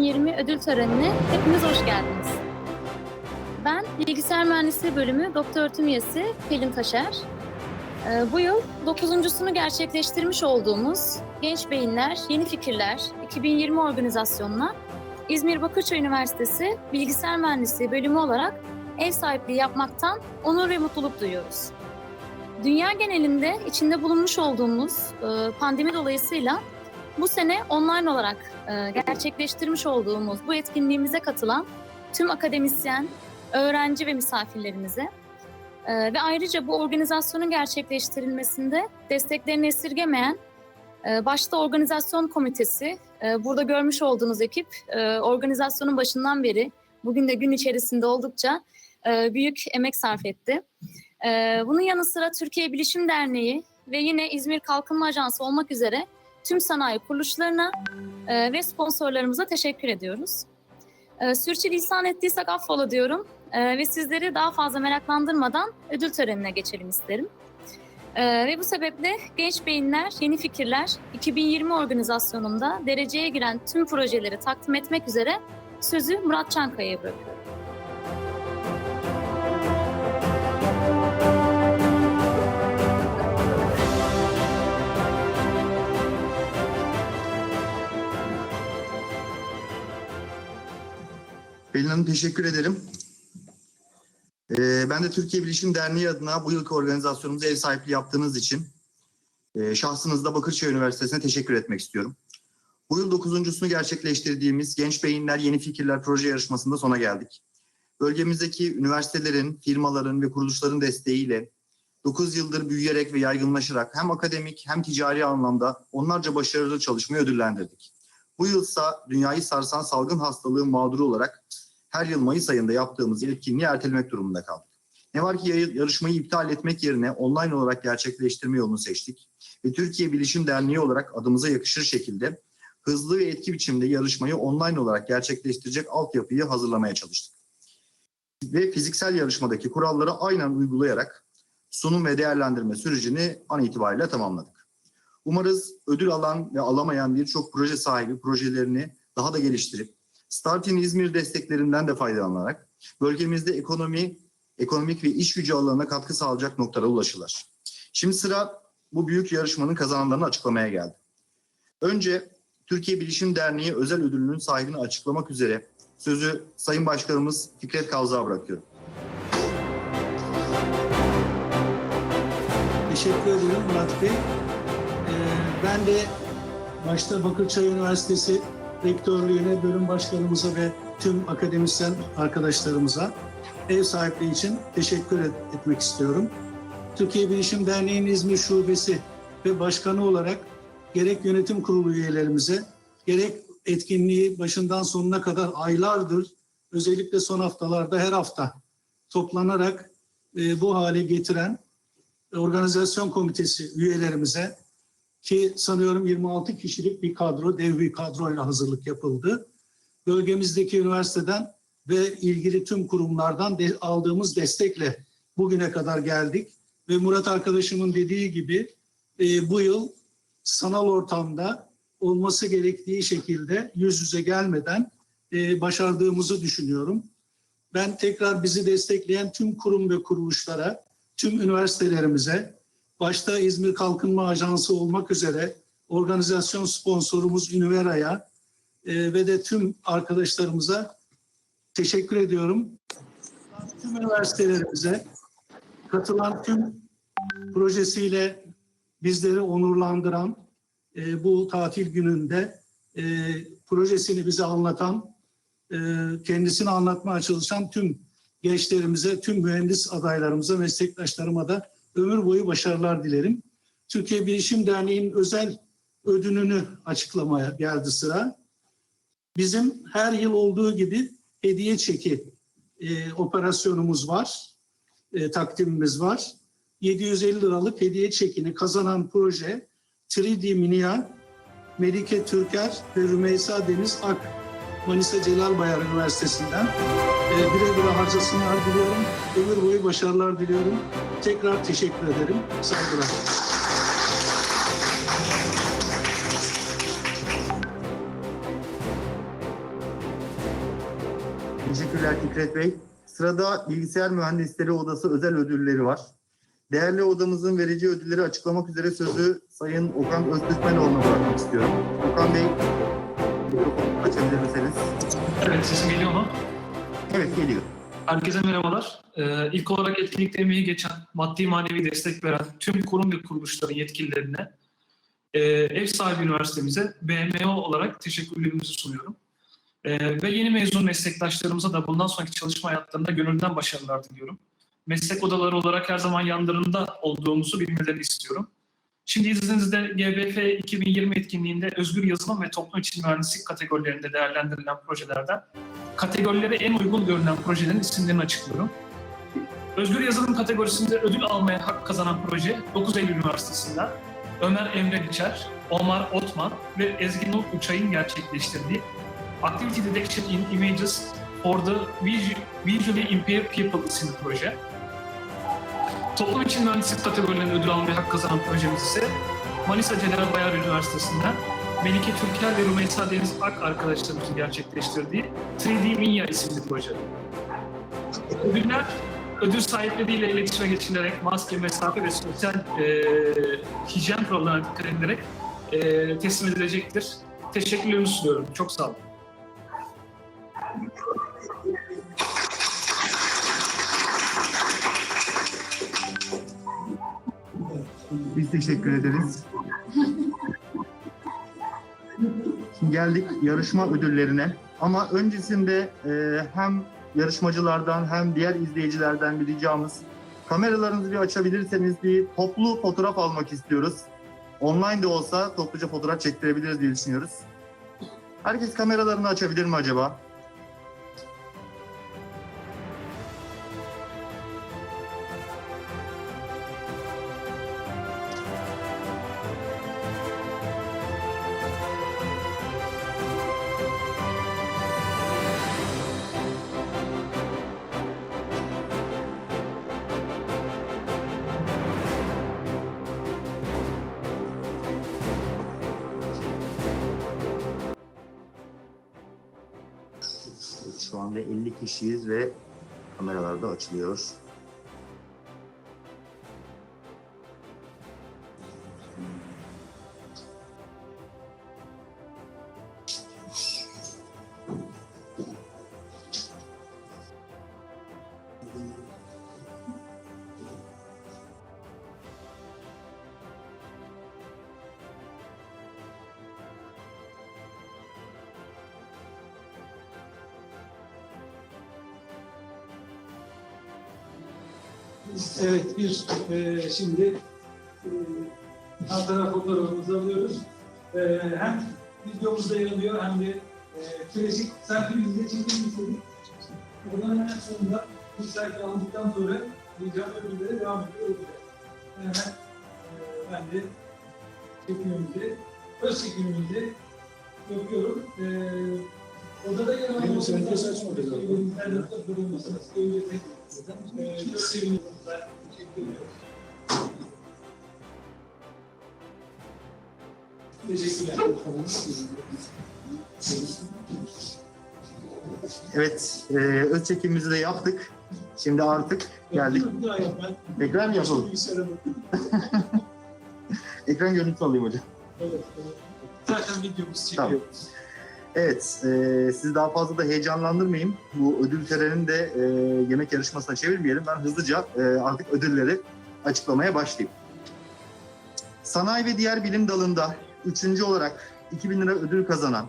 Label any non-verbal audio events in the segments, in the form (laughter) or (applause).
2020 ödül törenine hepiniz hoş geldiniz. Ben Bilgisayar Mühendisliği Bölümü Doktor Öğretim Üyesi Pelin Taşer. Ee, Bu yıl dokuzuncusunu gerçekleştirmiş olduğumuz Genç Beyinler, Yeni Fikirler 2020 organizasyonuna İzmir Bakırköy Üniversitesi Bilgisayar Mühendisliği Bölümü olarak ev sahipliği yapmaktan onur ve mutluluk duyuyoruz. Dünya genelinde içinde bulunmuş olduğumuz e, pandemi dolayısıyla bu sene online olarak e, gerçekleştirmiş olduğumuz bu etkinliğimize katılan tüm akademisyen, öğrenci ve misafirlerimize ve ayrıca bu organizasyonun gerçekleştirilmesinde desteklerini esirgemeyen e, başta organizasyon komitesi, e, burada görmüş olduğunuz ekip organizasyonun başından beri bugün de gün içerisinde oldukça büyük emek sarf etti. Bunun yanı sıra Türkiye Bilişim Derneği ve yine İzmir Kalkınma Ajansı olmak üzere tüm sanayi kuruluşlarına e, ve sponsorlarımıza teşekkür ediyoruz. E, sürçülisan ettiysek affola diyorum e, ve sizleri daha fazla meraklandırmadan ödül törenine geçelim isterim. E, ve bu sebeple Genç Beyinler, Yeni Fikirler 2020 organizasyonunda dereceye giren tüm projeleri takdim etmek üzere sözü Murat Çankaya'ya bırakıyorum. Pelin Hanım teşekkür ederim. Ee, ben de Türkiye Bilişim Derneği adına bu yılki organizasyonumuza ev sahipliği yaptığınız için e, şahsınızda Bakırköy Üniversitesi'ne teşekkür etmek istiyorum. Bu yıl dokuzuncusunu gerçekleştirdiğimiz Genç Beyinler Yeni Fikirler proje yarışmasında sona geldik. Bölgemizdeki üniversitelerin, firmaların ve kuruluşların desteğiyle 9 yıldır büyüyerek ve yaygınlaşarak hem akademik hem ticari anlamda onlarca başarılı çalışmayı ödüllendirdik. Bu yılsa dünyayı sarsan salgın hastalığın mağduru olarak her yıl Mayıs ayında yaptığımız etkinliği ertelemek durumunda kaldık. Ne var ki yarışmayı iptal etmek yerine online olarak gerçekleştirme yolunu seçtik. Ve Türkiye Bilişim Derneği olarak adımıza yakışır şekilde hızlı ve etki biçimde yarışmayı online olarak gerçekleştirecek altyapıyı hazırlamaya çalıştık. Ve fiziksel yarışmadaki kuralları aynen uygulayarak sunum ve değerlendirme sürecini an itibariyle tamamladık. Umarız ödül alan ve alamayan birçok proje sahibi projelerini daha da geliştirip Startin İzmir desteklerinden de faydalanarak bölgemizde ekonomi, ekonomik ve iş gücü alanına katkı sağlayacak noktalara ulaşırlar. Şimdi sıra bu büyük yarışmanın kazananlarını açıklamaya geldi. Önce Türkiye Bilişim Derneği özel ödülünün sahibini açıklamak üzere sözü Sayın Başkanımız Fikret Kavzı'ya bırakıyorum. Teşekkür ederim Murat Bey. Ben de başta Bakırçay Üniversitesi Rektörlüğüne, bölüm başkanımıza ve tüm akademisyen arkadaşlarımıza ev sahipliği için teşekkür et- etmek istiyorum. Türkiye Bilişim Derneği'nin İzmir Şubesi ve başkanı olarak gerek yönetim kurulu üyelerimize, gerek etkinliği başından sonuna kadar aylardır, özellikle son haftalarda her hafta toplanarak e, bu hale getiren organizasyon komitesi üyelerimize ki sanıyorum 26 kişilik bir kadro, dev bir kadroyla hazırlık yapıldı. Bölgemizdeki üniversiteden ve ilgili tüm kurumlardan de- aldığımız destekle bugüne kadar geldik. Ve Murat arkadaşımın dediği gibi e, bu yıl sanal ortamda olması gerektiği şekilde yüz yüze gelmeden e, başardığımızı düşünüyorum. Ben tekrar bizi destekleyen tüm kurum ve kuruluşlara, tüm üniversitelerimize, başta İzmir Kalkınma Ajansı olmak üzere organizasyon sponsorumuz Ünivera'ya e, ve de tüm arkadaşlarımıza teşekkür ediyorum. Tüm üniversitelerimize katılan tüm projesiyle bizleri onurlandıran e, bu tatil gününde e, projesini bize anlatan, e, kendisini anlatmaya çalışan tüm gençlerimize, tüm mühendis adaylarımıza, meslektaşlarıma da ömür boyu başarılar dilerim. Türkiye Bilişim Derneği'nin özel ödülünü açıklamaya geldi sıra. Bizim her yıl olduğu gibi hediye çeki e, operasyonumuz var, e, takdimimiz var. 750 liralık hediye çekini kazanan proje 3D Minia, Melike Türker ve Rümeysa Deniz Ak Manisa Celal Bayar Üniversitesi'nden e, güle harcasınlar diliyorum. Ömür boyu başarılar diliyorum. Tekrar teşekkür ederim. Saygılar. Teşekkürler Fikret Bey. Sırada Bilgisayar Mühendisleri Odası özel ödülleri var. Değerli odamızın vereceği ödülleri açıklamak üzere sözü Sayın Okan Öztürkmenoğlu'na bırakmak istiyorum. Okan Bey, mikrofonu açabilir misiniz? Evet, sesim geliyor mu? Evet, geliyor. Herkese merhabalar. Ee, ilk olarak etkinlikte emeği geçen, maddi manevi destek veren tüm kurum ve kuruluşların yetkililerine, e, ev sahibi üniversitemize BMO olarak teşekkürlerimizi sunuyorum. Ee, ve yeni mezun meslektaşlarımıza da bundan sonraki çalışma hayatlarında gönülden başarılar diliyorum. Meslek odaları olarak her zaman yanlarında olduğumuzu bilmelerini istiyorum. Şimdi izninizle GBF 2020 etkinliğinde özgür yazılım ve toplum için mühendislik kategorilerinde değerlendirilen projelerden kategorilere en uygun görünen projelerin isimlerini açıklıyorum. Özgür yazılım kategorisinde ödül almaya hak kazanan proje 9 Eylül Üniversitesi'nden Ömer Emre Biçer, Omar Otman ve Ezgi Nur Uçay'ın gerçekleştirdiği Activity Detection in Images for the Visu- Visually Impaired People isimli proje. Toplum için mühendislik kategorilerinde ödül almaya hak kazanan projemiz ise Manisa Celal Bayar Üniversitesi'nden Melike Türker ve Rümeysa Deniz Ak arkadaşlarımızın gerçekleştirdiği 3D Minya isimli proje. Ödüller ödül sahipleriyle iletişime geçilerek maske, mesafe ve sosyal e, hijyen kurallarına dikkat edilerek e, teslim edilecektir. Teşekkürlerimi sunuyorum. Çok sağ olun. Biz teşekkür ederiz. Şimdi geldik yarışma ödüllerine. Ama öncesinde e, hem yarışmacılardan hem diğer izleyicilerden bir ricamız. Kameralarınızı bir açabilirseniz bir toplu fotoğraf almak istiyoruz. Online de olsa topluca fotoğraf çektirebiliriz diye düşünüyoruz. Herkes kameralarını açabilir mi acaba? Anda 50 kişiyiz ve kameralar da açılıyor. Evet, bir e, şimdi e, hatıra fotoğrafımızı alıyoruz. E, hem videomuzda yer alıyor hem de e, klasik selfie'mizde çekimi istedik. Buradan hemen sonunda bir selfie aldıktan sonra rica ödüllere devam. Hemen e, ben de çekimimizi, öz çekimimizi yapıyorum. E, bulunmasını önce tek çok seviniyorum. Ben teşekkür ediyorum. Teşekkürler. Evet, e, öz çekimimizi de yaptık. Şimdi artık geldik. Ekran mı yapalım? (laughs) Ekran görüntüsü alayım hocam. Evet, evet. Zaten videomuz Tamam. Evet, e, sizi daha fazla da heyecanlandırmayayım. Bu ödül törenini de e, yemek yarışmasına çevirmeyelim. Ben hızlıca e, artık ödülleri açıklamaya başlayayım. Sanayi ve diğer bilim dalında üçüncü olarak 2000 lira ödül kazanan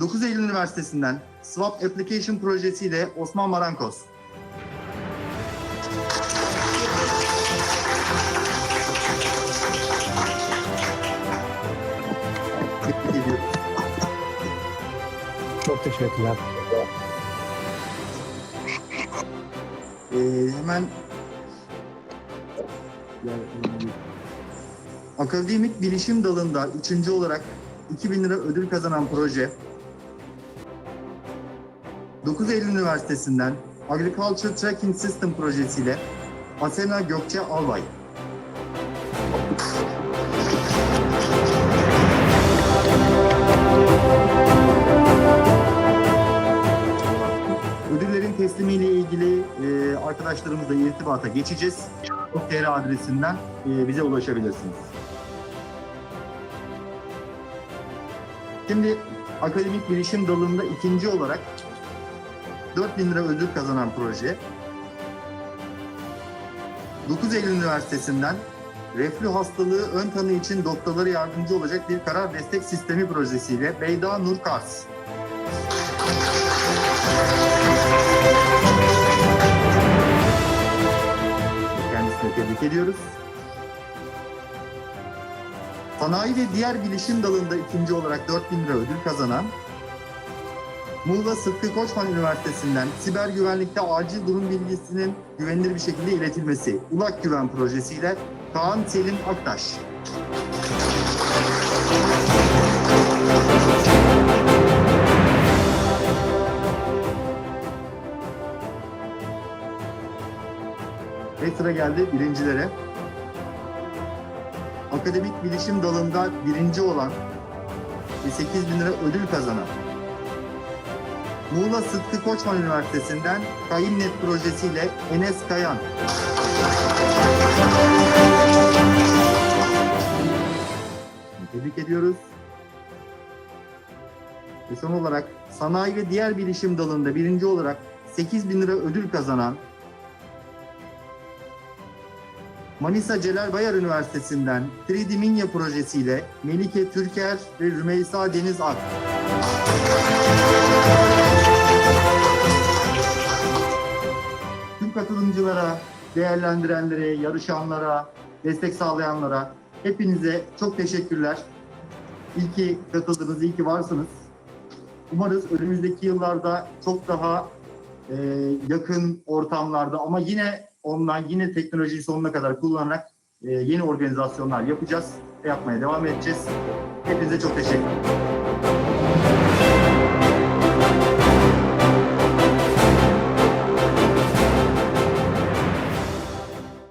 9 Eylül Üniversitesi'nden Swap Application projesiyle Osman Marankoz. Teşekkürler. Ee, hemen akademik bilişim dalında üçüncü olarak 2000 lira ödül kazanan proje 9 Eylül Üniversitesi'nden Agriculture Tracking System projesiyle Asena Gökçe Albay. İrtibata geçeceğiz. .tr adresinden e, bize ulaşabilirsiniz. Şimdi akademik bilişim dalında ikinci olarak 4000 lira ödül kazanan proje 9 Eylül Üniversitesi'nden reflü hastalığı ön tanı için doktorlara yardımcı olacak bir karar destek sistemi projesiyle Beyda Nur tebrik ediyoruz. Sanayi ve diğer bilişim dalında ikinci olarak 4000 lira ödül kazanan Muğla Sıtkı Koçman Üniversitesi'nden siber güvenlikte acil durum bilgisinin güvenilir bir şekilde iletilmesi ULAK Güven projesiyle Kaan Selim Aktaş. Sıra geldi birincilere. Akademik bilişim dalında birinci olan ve 8 bin lira ödül kazanan Muğla Sıtkı Koçman Üniversitesi'nden Kayınnet projesiyle Enes Kayan. Tebrik ediyoruz. Ve son olarak sanayi ve diğer bilişim dalında birinci olarak 8 bin lira ödül kazanan Manisa Celal Bayar Üniversitesi'nden 3D Minya projesiyle Melike Türker ve Rümeysa Deniz Ak. Tüm katılımcılara, değerlendirenlere, yarışanlara, destek sağlayanlara hepinize çok teşekkürler. İyi ki katıldınız, iyi ki varsınız. Umarız önümüzdeki yıllarda çok daha e, yakın ortamlarda ama yine online, yine teknolojiyi sonuna kadar kullanarak e, yeni organizasyonlar yapacağız ve yapmaya devam edeceğiz. Hepinize çok teşekkür ederim.